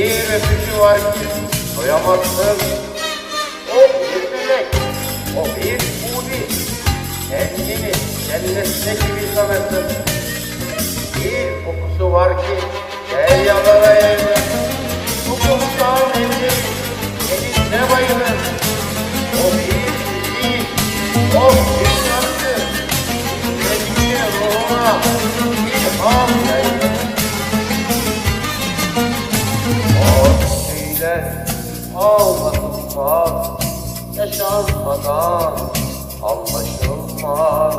Bir öpücü var ki doyamazsın. O bir melek, o bir huri. Kendini cennette gibi sanırsın. Bir kokusu var ki gel yalara evde. Bu kokudan evde seninle bayılır. O bir değil, o bir şarkı. Sevgili ruhuna ağlatılmaz, yaşanmadan anlaşılmaz.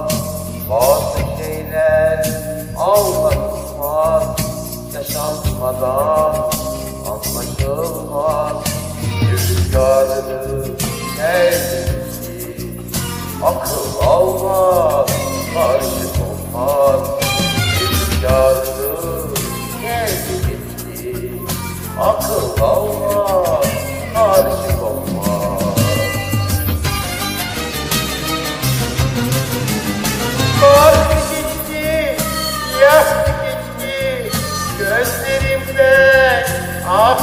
Bazı şeyler ağlatılmaz, yaşanmadan anlaşılmaz. Rüzgarını sevgisi, akıl almaz, karşı olmaz. Rüzgarını sevgisi, akıl almaz, ak.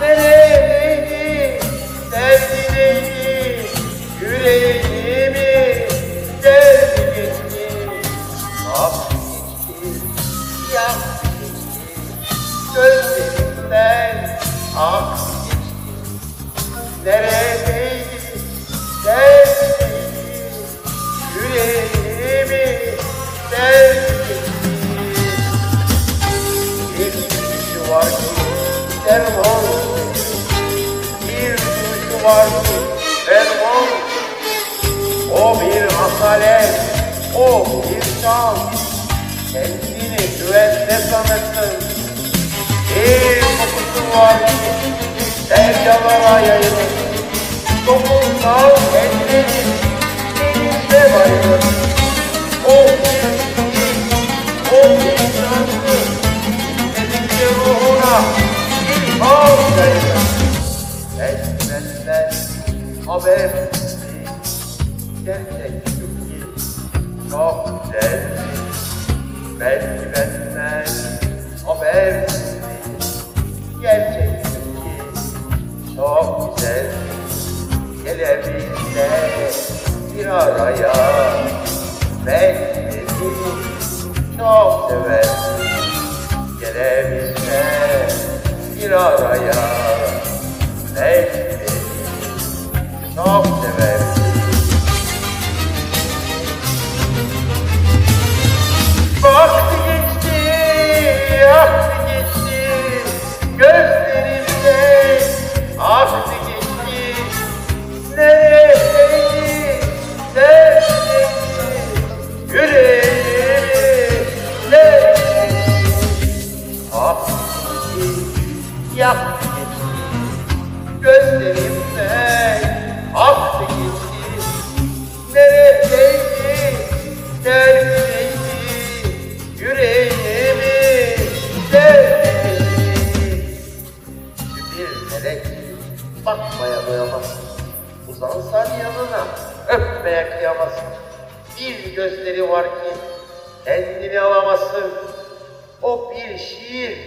Nereydi, derdi neydi, yüreğimi derdi gitti. Ak gitti, gitti, gözlerimden ak. Neredeydi, düşü var ki derman. O bir hasale, o bir şan, kendini güvende sanırsın. Bir kokusu var ki deryalara yayılır. Dokunsal elleri denizde bayılır. O bir o bir şarkı, haber. Gerçek çok güzel. Belki benden haber. Gerçek çok güzel. Gelebilse bir araya. Belki beni çok seversin. Gelebilse bir araya gözlerimde aktı geçti. Neredeydi, neredeydi, yüreğimi neredeydi? Bir melek bakmaya doyamazsın. Uzansan yanına öpmeye kıyamazsın. Bir gözleri var ki kendini alamazsın. O bir şiir